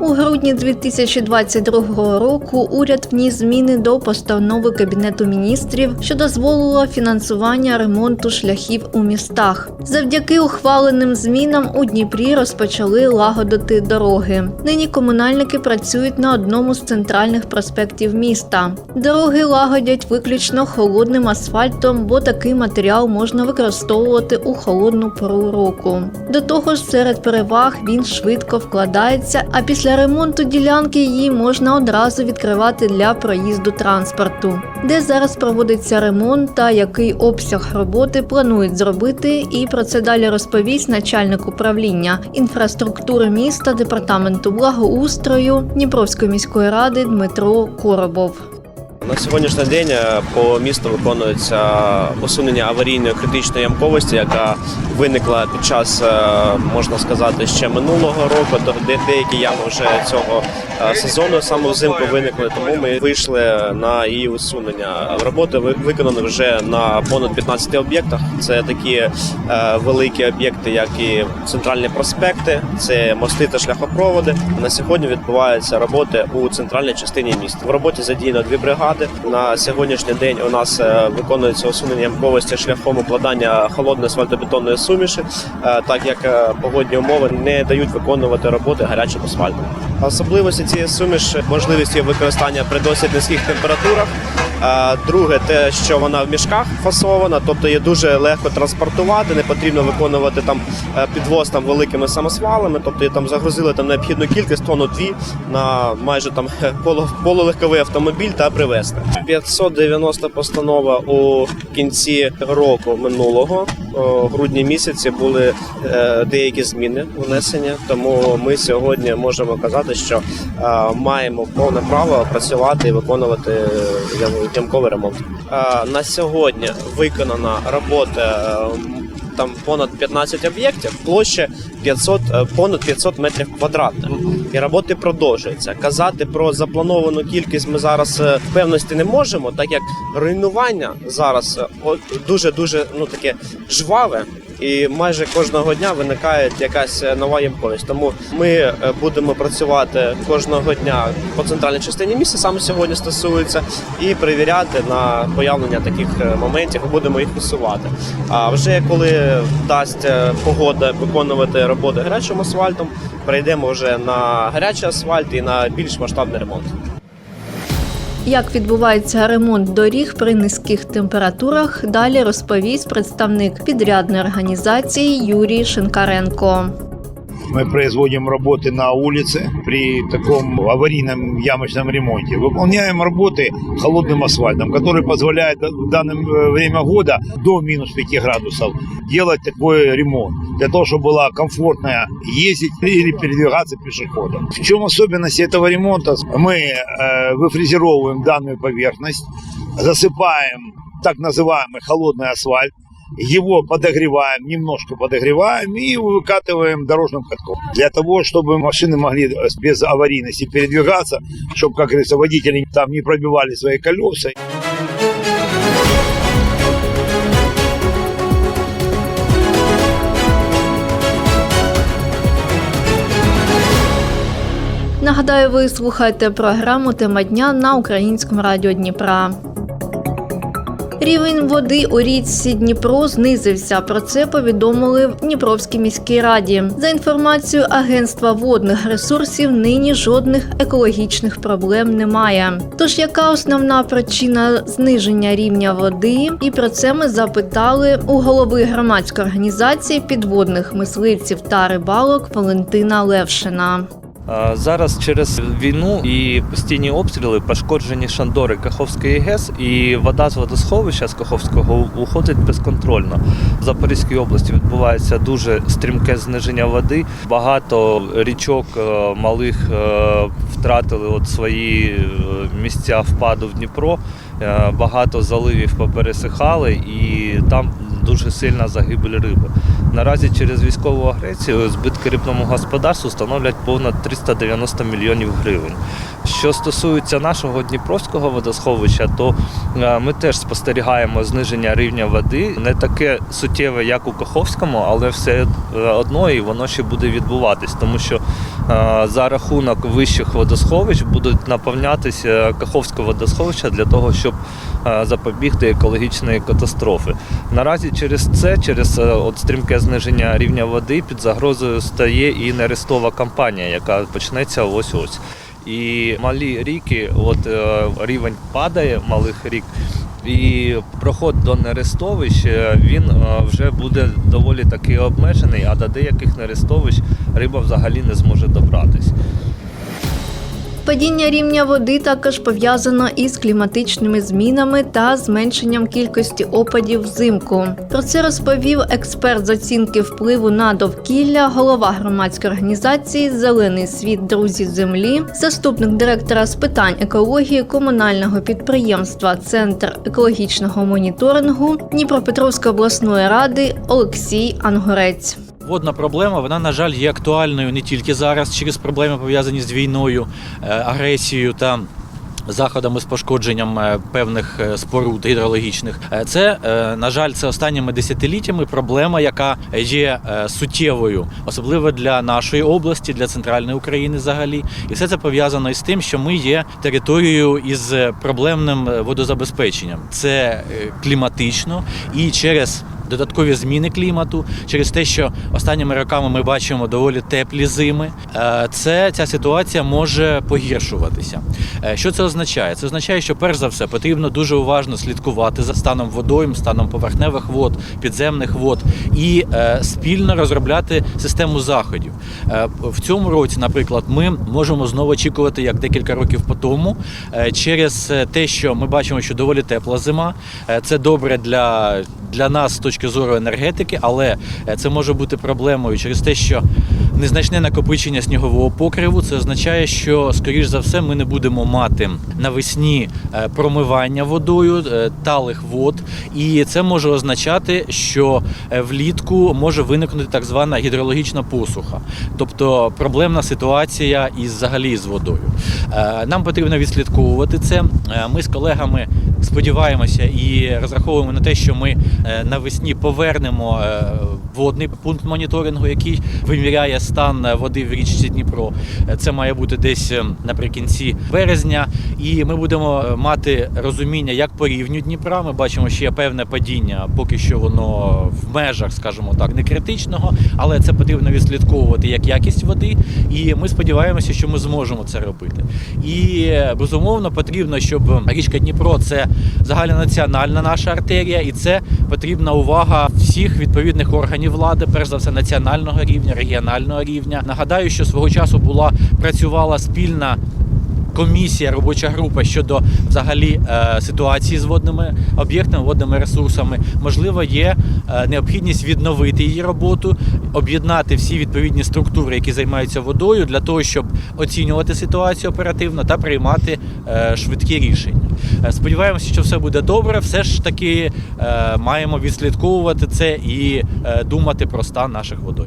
У грудні 2022 року уряд вніс зміни до постанови Кабінету міністрів, що дозволило фінансування ремонту шляхів у містах. Завдяки ухваленим змінам у Дніпрі розпочали лагодити дороги. Нині комунальники працюють на одному з центральних проспектів міста. Дороги лагодять виключно холодним асфальтом, бо такий матеріал можна використовувати у холодну пору року. До того ж, серед переваг він швидко вкладається, а після ремонту ділянки її можна одразу відкривати для проїзду транспорту. Де зараз проводиться ремонт та який обсяг роботи планують зробити, і про це далі розповість начальник управління інфраструктури міста департаменту благоустрою Дніпровської міської ради Дмитро Коробов. На сьогоднішній день е, по місту виконується усунення аварійної критичної ямковості, яка виникла під час, е, можна сказати, ще минулого року. То де- деякі ями вже цього е, сезону саме взимку виникли. Тому ми вийшли на її усунення. Роботи ви- виконані вже на понад 15 об'єктах. Це такі великі об'єкти, як і центральні проспекти, це мости та шляхопроводи. На сьогодні відбуваються роботи у центральній частині міста. В роботі задіяно дві бригади. На сьогоднішній день у нас е, виконується усунення ямковості шляхом укладання холодної асфальтобетонної суміші, е, так як е, погодні умови не дають виконувати роботи гарячим асфальтом. Особливості цієї суміші можливість її використання при досить низьких температурах. Друге, те, що вона в мішках фасована, тобто її дуже легко транспортувати, не потрібно виконувати там підвоз там великими самосвалами, тобто її там загрузили там необхідну кількість тонну дві на майже там полу- полулегковий автомобіль та привезти. 590 постанова у кінці року минулого о, грудні місяці були е, деякі зміни внесення, тому ми сьогодні можемо казати, що е, маємо повне право працювати і виконувати ямковий ремонт. Е, на сьогодні виконана робота. Е, там понад 15 об'єктів, площа 500, е, понад 500 метрів квадратних. І роботи продовжуються. Казати про заплановану кількість ми зараз е, впевненості не можемо, так як руйнування зараз дуже дуже ну таке жваве. І майже кожного дня виникає якась е, нова ємковість. Тому ми е, будемо працювати кожного дня по центральній частині міста, саме сьогодні стосується, і перевіряти на появлення таких е, моментів. Будемо їх усувати. А вже коли дасть е, погода виконувати роботи гарячим асфальтом, перейдемо вже на гарячий асфальт і на більш масштабний ремонт. Як відбувається ремонт доріг при низьких температурах, далі розповість представник підрядної організації Юрій Шинкаренко. Мы производим работы на улице при таком аварийном ямочном ремонте. Выполняем работы холодным асфальтом, который позволяет в данное э, время года до минус 5 градусов делать такой ремонт. Для того, чтобы было комфортно ездить или передвигаться пешеходом. В чем особенность этого ремонта? Мы э, выфрезеровываем данную поверхность, засыпаем так называемый холодный асфальт, его подогреваем, немножко подогреваем и выкатываем дорожным катком. Для того, чтобы машины могли без аварийности передвигаться, чтобы, как говорится, водители там не пробивали свои колеса. Нагадаю, ви слухаєте програму Тема дня на українському радіо Дніпра. Рівень води у річці Дніпро знизився. Про це повідомили в Дніпровській міській раді. За інформацією Агентства водних ресурсів, нині жодних екологічних проблем немає. Тож яка основна причина зниження рівня води? І про це ми запитали у голови громадської організації підводних мисливців та рибалок Валентина Левшина. Зараз через війну і постійні обстріли пошкоджені шандори Каховської ГЕС, і вода з водосховища з Каховського уходить безконтрольно. В Запорізькій області відбувається дуже стрімке зниження води. Багато річок е, малих е, втратили от свої е, місця впаду в Дніпро. Багато заливів попересихали, і там дуже сильна загибель риби. Наразі через військову агресію збитки рибному господарству становлять понад 390 мільйонів гривень. Що стосується нашого Дніпровського водосховища, то е, ми теж спостерігаємо зниження рівня води, не таке суттєве, як у Каховському, але все е, одно і воно ще буде відбуватись, тому що за рахунок вищих водосховищ будуть наповнятися Каховське водосховище для того, щоб запобігти екологічної катастрофи. Наразі через це, через е, от стрімке зниження рівня води, під загрозою стає і нерестова кампанія, яка почнеться ось ось. І малі ріки, от е, рівень падає малих рік. І проход до нерестовищ е, він е, вже буде доволі таки обмежений, а до деяких нерестовищ риба взагалі не зможе добратись. Падіння рівня води також пов'язано із кліматичними змінами та зменшенням кількості опадів взимку. Про це розповів експерт з оцінки впливу на довкілля, голова громадської організації Зелений світ Друзі Землі, заступник директора з питань екології комунального підприємства Центр екологічного моніторингу Дніпропетровської обласної ради Олексій Ангорець. Водна проблема, вона, на жаль, є актуальною не тільки зараз через проблеми пов'язані з війною, е, агресією та заходами з пошкодженням е, певних е, споруд гідрологічних. Це, на жаль, це останніми десятиліттями проблема, яка є суттєвою, особливо для нашої області, для центральної України взагалі. І все це пов'язано із тим, що ми є територією із проблемним водозабезпеченням. Це кліматично і через додаткові зміни клімату, через те, що останніми роками ми бачимо доволі теплі зими. е, Це ця ситуація може погіршуватися. Е, Що це означає? Це означає, що перш за все потрібно дуже уважно слідкувати за станом водойм, станом поверхневих вод, підземних вод і е, спільно розробляти систему заходів. В цьому році, наприклад, ми можемо знову очікувати, як декілька років по тому, через те, що ми бачимо, що доволі тепла зима. Це добре для, для нас з точки зору енергетики, але е, це може бути проблемою через те, що незначне накопичення снігового покриву. Це означає, що скоріш за все ми не будемо мати навесні е, промивання водою е, талих вод, і це може означати, що влітку може виникнути так звана гідрологічна посуха, тобто проблемна ситуація із взагалі з водою. Нам потрібно відслідковувати це. Ми з колегами сподіваємося і розраховуємо на те, що ми е, навесні повернемо е, водний пункт моніторингу, який виміряє стан води в річці Дніпро. Це має бути десь е, наприкінці березня, і ми будемо е, мати розуміння, як по рівню Дніпра. Ми бачимо, що є певне падіння, поки що воно в межах, скажімо так, не критичного, але це потрібно відслідковувати як якість води. І ми сподіваємося, що ми зможемо це робити. І е, безумовно потрібно, щоб річка Дніпро це загальнонаціональна наша артерія, і це потрібна увага всіх відповідних органів влади, перш за все національного рівня, регіонального рівня. Нагадаю, що свого часу була працювала спільна. Комісія, робоча група щодо взагалі е, ситуації з водними об'єктами, водними ресурсами. Можливо, є е, необхідність відновити її роботу, об'єднати всі відповідні структури, які займаються водою, для того, щоб оцінювати ситуацію оперативно та приймати е, швидкі рішення. Сподіваємося, що все буде добре. Все ж таки маємо відслідковувати це і думати про стан наших водойм.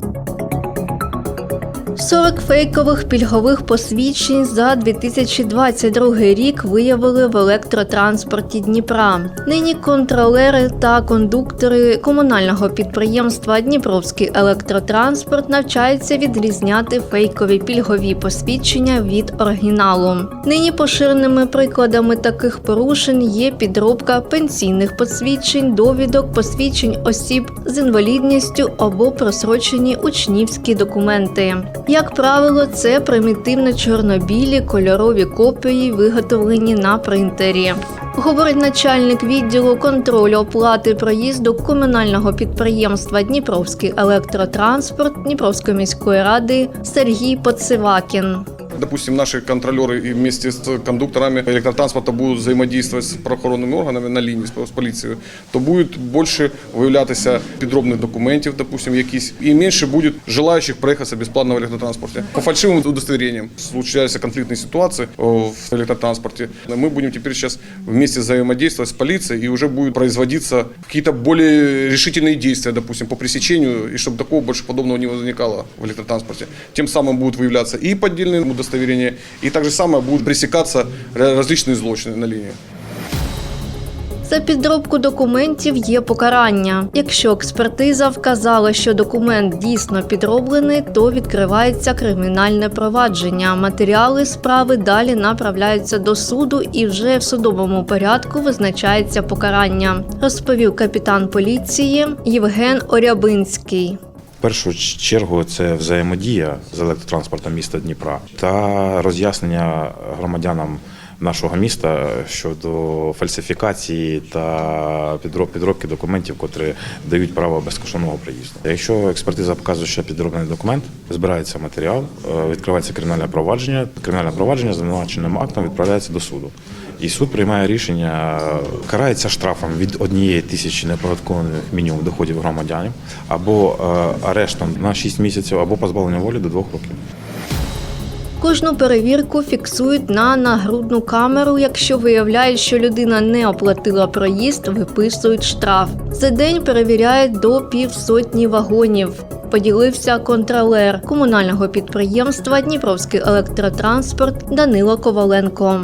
40 фейкових пільгових посвідчень за 2022 рік виявили в електротранспорті Дніпра. Нині контролери та кондуктори комунального підприємства Дніпровський електротранспорт навчаються відрізняти фейкові пільгові посвідчення від оригіналу. Нині поширеними прикладами таких порушень є підробка пенсійних посвідчень, довідок, посвідчень осіб з інвалідністю або просрочені учнівські документи. Як правило, це примітивно чорно-білі кольорові копії, виготовлені на принтері. Говорить начальник відділу контролю оплати проїзду комунального підприємства Дніпровський електротранспорт Дніпровської міської ради Сергій Поцивакін Допустим, наши контролеры и вместе с кондукторами электротранспорта будут взаимодействовать с правоохоронными органами на лінії з з поліцією, то будет більше виявлятися підробних документів, допустим, якісь, і менше буде желаючих проїхатися безплатно в електротранспорті. По фальшивим удостоверениям случаются конфликтные ситуации о, в электротранспорте. Мы будем теперь сейчас вместе взаимодействовать с полицией, и уже будет производиться какие-то более решительные действия, допустим, по пресечению, и чтобы такого больше подобного не возникало в электротранспорте. Тем самым будут выявляться и поддельные удостоверения, и так же самое будут пресекаться ра- различные злочины на линии. За підробку документів є покарання. Якщо експертиза вказала, що документ дійсно підроблений, то відкривається кримінальне провадження. Матеріали справи далі направляються до суду і вже в судовому порядку визначається покарання, розповів капітан поліції Євген Орябинський. Першу чергу це взаємодія з електротранспортом міста Дніпра та роз'яснення громадянам нашого міста щодо фальсифікації та підробки документів, котрі дають право безкоштовного приїзду. Якщо експертиза показує, що підроблений документ, збирається матеріал, е, відкривається кримінальне провадження. Кримінальне провадження з обвинуваченим актом відправляється до суду. І суд приймає рішення, карається штрафом від однієї тисячі неподаткованих мінімум доходів громадянів, або е, арештом на 6 місяців, або позбавленням волі до 2 років. Кожну перевірку фіксують на нагрудну камеру. Якщо виявляють, що людина не оплатила проїзд, виписують штраф. За день перевіряють до півсотні вагонів. Поділився контролер комунального підприємства Дніпровський електротранспорт Данило Коваленко.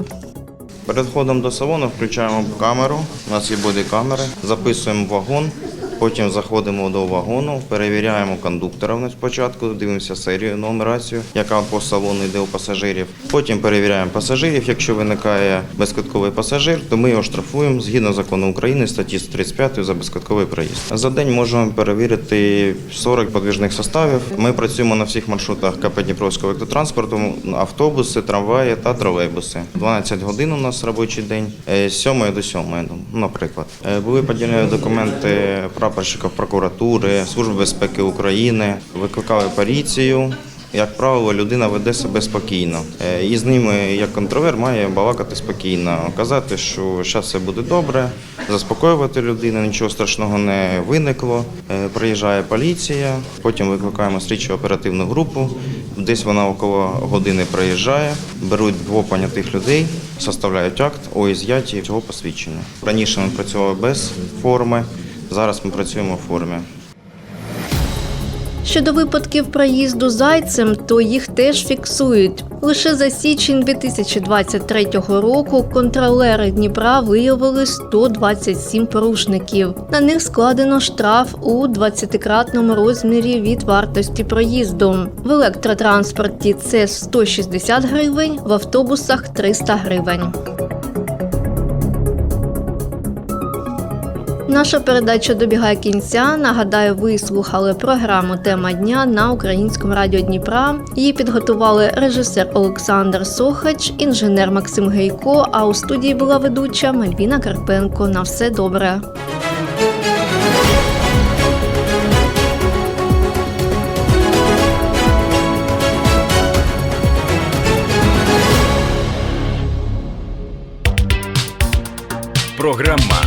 Перед входом до салону включаємо камеру, у нас є бодікамери, записуємо вагон, потім заходимо до вагону, перевіряємо кондуктора спочатку, дивимося серію, нумерацію, яка по салону йде у пасажирів. Потім перевіряємо пасажирів. Якщо виникає безквитковий пасажир, то ми його штрафуємо згідно закону України статті 135 за безквитковий проїзд. За день можемо перевірити 40 подвіжних составів. Ми працюємо на всіх маршрутах КП Дніпровського електротранспорту, автобуси, трамваї та тролейбуси. 12 годин у нас робочий день, е, з 7 до 7, ну, наприклад. Е, Були поділені документи прапорщиків прокуратури, Служби безпеки України, викликали поліцію. Як правило, людина веде себе спокійно. Е, І з ними, як контролер, має балакати спокійно, казати, що зараз все буде добре, заспокоювати людину, нічого страшного не виникло. Е, Приїжджає поліція, потім викликаємо слідчо оперативну групу. Десь вона около години приїжджає, беруть двох понятих людей, составляють акт о із'ятті цього посвідчення. Раніше ми працювали без форми, зараз ми працюємо в формі. Щодо випадків проїзду зайцем, то їх теж фіксують. Лише за січень 2023 року контролери Дніпра виявили 127 порушників. На них складено штраф у 20-кратному розмірі від вартості проїзду. В електротранспорті це 160 гривень, в автобусах 300 гривень. Наша передача добігає кінця. Нагадаю, ви слухали програму Тема дня на українському радіо Дніпра. Її підготували режисер Олександр Сохач, інженер Максим Гейко. А у студії була ведуча Мальвіна Карпенко. На все добре. Програма